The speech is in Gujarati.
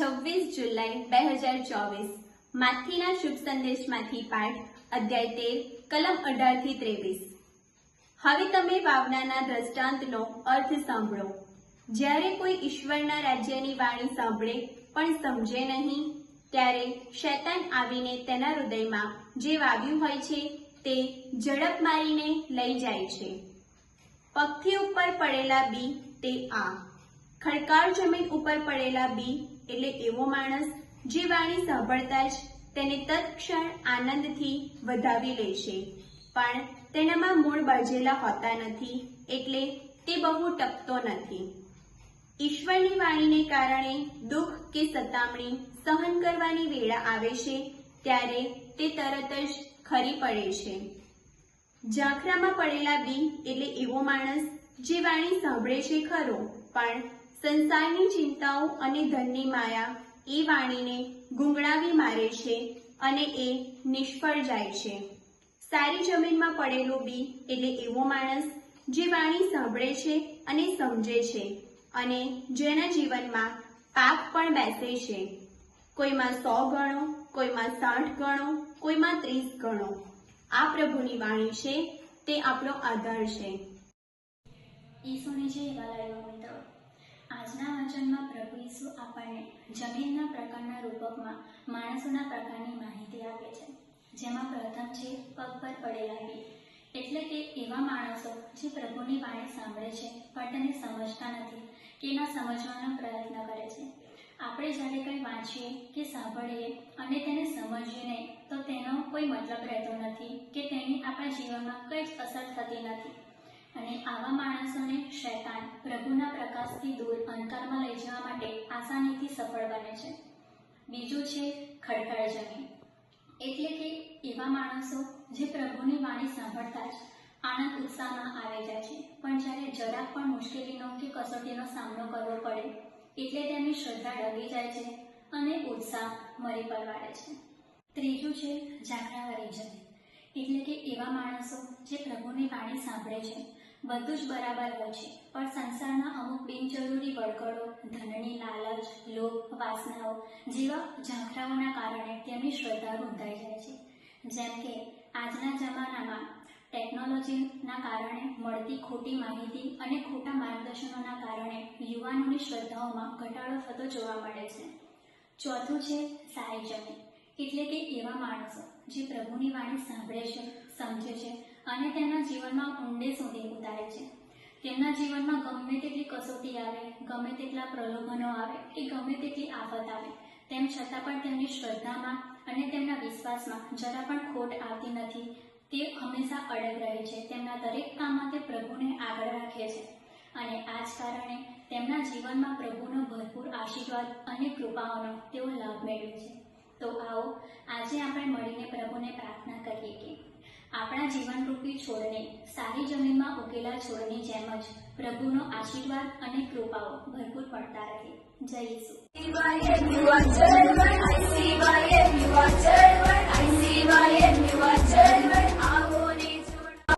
છવ્વીસ જુલાઈ, બે હજાર ચોવીસ. માથીના શુભ સંદેશમાંથી પાઠ, અધ્યાય તેર, કલમ અઢારથી ત્રેવીસ. હવે તમે વાવનાના દ્રષ્ટાંતનો અર્થ સાંભળો. જ્યારે કોઈ ઈશ્વરના રાજ્યની વાણી સાંભળે, પણ સમજે નહીં, ત્યારે શૈતાન આવીને તેના હૃદયમાં જે વાવ્યું હોય છે, તે ઝડપ મારીને લઈ જાય છે. પગથી ઉપર પડેલા બી, તે આ. ખડકાળ જમીન ઉપર પડેલા બી એટલે એવો માણસ જે વાણી સાંભળતા જ તેને તત્ક્ષણ આનંદથી વધાવી લે પણ તેનામાં મૂળ બાજેલા હોતા નથી, એટલે તે બહુ ટકતો નથી. ઈશ્વરની વાણીને કારણે દુઃખ કે સતામણી સહન કરવાની વેળા આવે છે, ત્યારે તે તરત જ ખરી પડે છે. ઝાંખરામાં પડેલા બી એટલે એવો માણસ જે વાણી સાંભળે છે ખરો, પણ સંસારની ચિંતાઓ અને ધનની માયા એ વાણીને ગુંગળાવી મારે છે અને એ નિષ્ફળ જાય છે. સારી જમીનમાં પડેલો બી એટલે એવો માણસ જે વાણી સાંભળે છે અને સમજે છે અને જેના જીવનમાં પાક પણ બેસે છે. કોઈમાં સો ગણો, કોઈમાં સાઠ ગણો, કોઈમાં ત્રીસ ગણો. આ પ્રભુની વાણી છે, તે આપણો આધાર છે. ઈસુની જય વાલાયો મિત્રો. આજના વચનમાં પ્રભુ ઈસુ આપણને જમીનના પ્રકારના રૂપકમાં, માણસોના પ્રકારની માહિતી આપે છે. જેમાં પ્રથમ છે, પગ પર પડેલા બી એટલે કે એવા માણસો જે પ્રભુની વાણી સાંભળે છે, પણ તેને સમજતા નથી કે એના સમજવાનો પ્રયત્ન કરે છે. આપણે જ્યારે કંઈ વાંચીએ કે સાંભળીએ અને તેને સમજીએ નહીં, તો તેનો કોઈ મતલબ રહેતો નથી કે તેની આપણા જીવનમાં કંઈ જ અસર થતી નથી. અને આવા માણસોને શૈતાન પ્રભુના પ્રકાશથી દૂર અંધકારમાં લઈ જવા માટે આસાનીથી સફળ બને છે. બીજું છે ખડખડ જમીન એટલે કે એવા માણસો જે પ્રભુની વાણી સાંભળતા જ આનંદ ઉત્સાહમાં આવી જાય છે. પણ જ્યારે જરાક પણ મુશ્કેલીનો કે કસોટીનો સામનો કરવો પડે, એટલે તેમની શ્રદ્ધા ડગી જાય છે અને ઉત્સાહ મરી પરવાડે છે. ત્રીજું છે જાગરાવાળી જમીન એટલે કે એવા માણસો જે પ્રભુની વાણી સાંભળે છે બધું જ બરાબર હોય છે. પણ સંસારના અમુક બિનજરૂરી વળગડો, ધનની લાલચ, લોભ, વાસનાઓ જેવા ઝાંખરાઓના કારણે તેમની શ્રદ્ધા રૂંધાઈ જાય છે. જેમ કે, આજના જમાનામાં ટેકનોલોજીના કારણે મળતી ખોટી માહિતી અને ખોટા માર્ગદર્શનોના કારણે યુવાનોની શ્રદ્ધાઓમાં ઘટાડો થતો જોવા મળે છે. ચોથું છે સારી એટલે કે એવા માણસો જે પ્રભુની વાણી સાંભળે છે, સમજે છે અને તેમના જીવનમાં ઊંડે સુધી ઉતારે છે. તેમના જીવનમાં ગમે તેટલી કસોટી આવે, ગમે તેટલા પ્રલોભનો આવે, કે ગમે તેટલી આફત આવે, તેમ છતાં પણ તેમની શ્રદ્ધામાં અને તેમના વિશ્વાસમાં જરા પણ ખોટ આવતી નથી. તે હંમેશા અડગ રહે છે. તેમના દરેક કામમાં તે પ્રભુને આગળ રાખે છે. અને આ જ કારણે તેમના જીવનમાં પ્રભુનો ભરપૂર આશીર્વાદ અને કૃપાઓનો તેઓ લાભ મેળવે છે. તો આવો, આજે આપણે મળીને પ્રભુને પ્રાર્થના કરીએ. આપણા જીવનરૂપી છોડને, સારી જમીનમાં ઉગેલા છોડની જેમ જ પ્રભુનો આશીર્વાદ અને કૃપાઓ ભરપૂર પડતા રહે. જય ઈસુ.